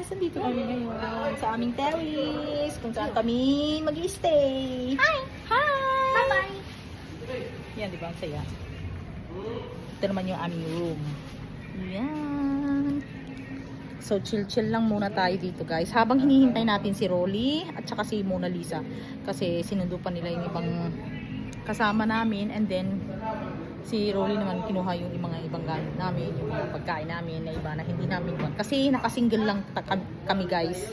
guys, nandito kami ngayon sa aming terrace kung saan kami mag stay Hi! Hi! Bye-bye. Yan, di ba? Ang saya. Ito naman yung aming room. Yan. So, chill-chill lang muna tayo dito, guys. Habang hinihintay natin si Rolly at saka si Mona Lisa. Kasi sinundo pa nila yung ibang kasama namin. And then, si Rolly naman kinuha yung mga ibang gamit namin, yung mga pagkain namin na iba na hindi namin iwan. Kasi nakasingle lang kami, guys.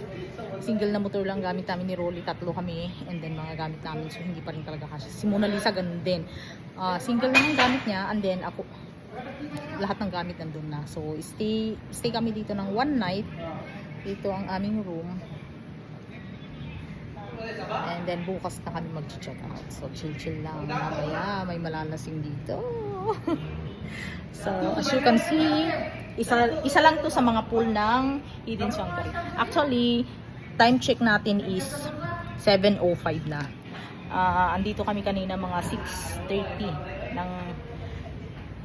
Single na motor lang gamit namin ni Rolly. Tatlo kami. And then, mga gamit namin. So, hindi pa rin talaga kasi. Si Mona Lisa, ganun din. Ah, single lang ang gamit niya. And then, ako, lahat ng gamit nandun na. So, stay, stay kami dito ng one night. Dito ang aming room. And then, bukas na kami mag-check out. So, chill-chill lang. Mamaya, may malalasing dito. so, as you can see, isa, isa lang to sa mga pool ng Eden Sanctuary. Actually, time check natin is 7.05 na. Ah, andito kami kanina mga 6.30 ng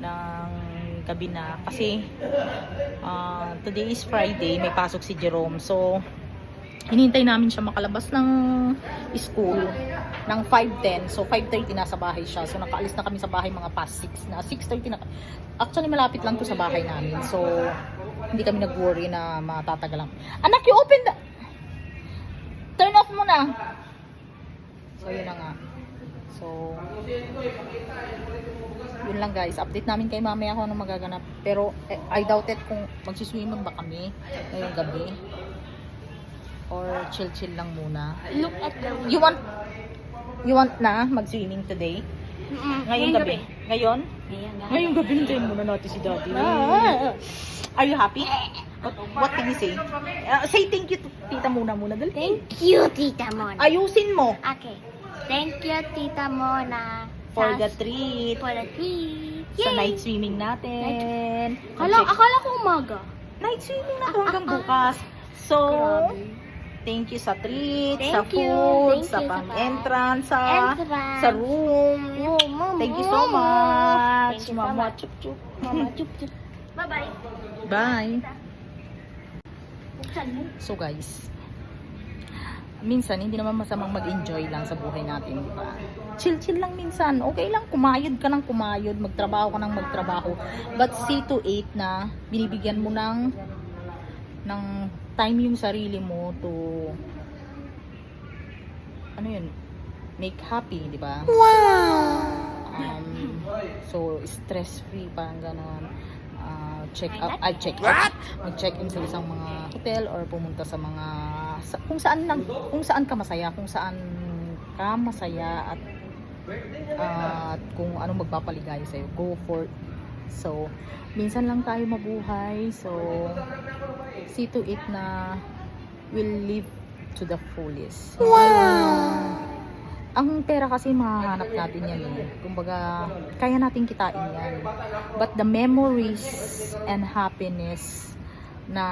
ng gabi na kasi ah, today is Friday may pasok si Jerome so hinintay namin siya makalabas ng school ng 5.10 so 5.30 nasa bahay siya. So nakaalis na kami sa bahay mga past 6 na. 6.30 na. Actually malapit lang to sa bahay namin. So hindi kami nag-worry na matatagalan anak you open the turn off mo na so yun na nga. So yun lang guys. Update namin kay mamaya kung ano magaganap. Pero eh, I doubt it kung magsiswimming ba kami ngayong gabi or chill chill lang muna Look at the you want you want na mag-swimming today Mm-mm. ngayong gabi ngayon Ngayon gabi. hintayin muna natin si daddy Ah. are you happy what, what can you say Uh, say thank you to tita muna muna dali Thank you, Tita Mona. ayusin mo Okay. Thank you, Tita Mona. for sa- the treat For the treat. sa Yay! night swimming natin Akala, Mag-check- akala ko umaga. night swimming na Ah, hanggang ah, ah. bukas so Grabe. Thank you sa treat Thank sa you, food thank sa you sa pang pa- entrance sa Entrance. sa room Oh, mama. thank you so much Thank you so mama much. chup chup Mama, chup chup. Bye-bye. bye Buksan mo. So guys, minsan hindi naman masamang mag-enjoy lang sa buhay natin, di ba? Chill-chill lang minsan. Okay lang, kumayod ka ng kumayod, magtrabaho ka ng magtrabaho. But see to it na binibigyan mo ng ng time yung sarili mo to ano yun, make happy, di ba? Um, so, stress-free, parang ganon. Ah, check out, ay check out, mag-check in sa isang mga hotel or pumunta sa mga, sa, kung saan lang, kung saan ka masaya, kung saan ka masaya at at kung anong magpapaligaya sa'yo, go for. So, minsan lang tayo mabuhay, so see to it na we'll live to the fullest. Ang pera kasi mahahanap natin yan eh. Kumbaga, kaya natin kitain yan. But the memories and happiness na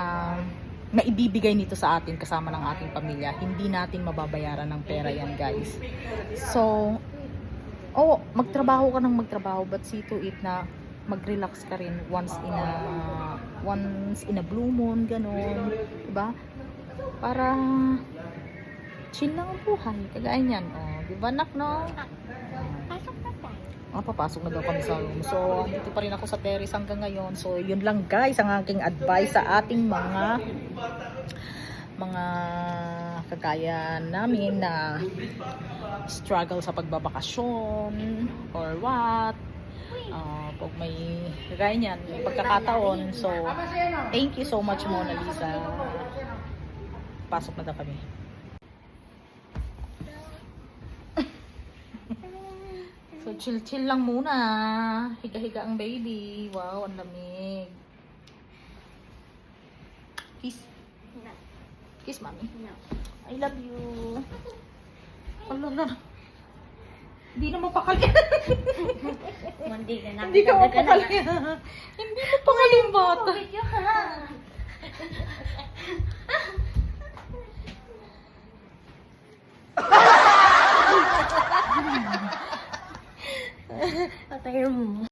maibibigay nito sa atin kasama ng ating pamilya, hindi natin mababayaran ng pera yan guys. So, oh, magtrabaho ka ng magtrabaho but see to it na mag-relax ka rin once in a once in a blue moon, ganun. Diba? Para chill lang ang buhay. Kagaya niyan. Oh, di ba nak, no? Pasok na tayo. Ah, papasok na daw kami sa room. So, dito pa rin ako sa terrace hanggang ngayon. So, yun lang guys, ang aking advice sa ating mga mga kagaya namin na struggle sa pagbabakasyon or what. Ah, pag may kagaya niyan, may pagkakataon. So, thank you so much Mona Lisa. Pasok na daw kami. So, chill-chill lang muna. Higa-higa ang baby. Wow, ang lamig. Kiss. No. Kiss, mami. No. I love you. Ano na? Hindi na mapakali. Hindi ka na. Hindi ka mapakali. Hindi mapakali yung bata. Video ha.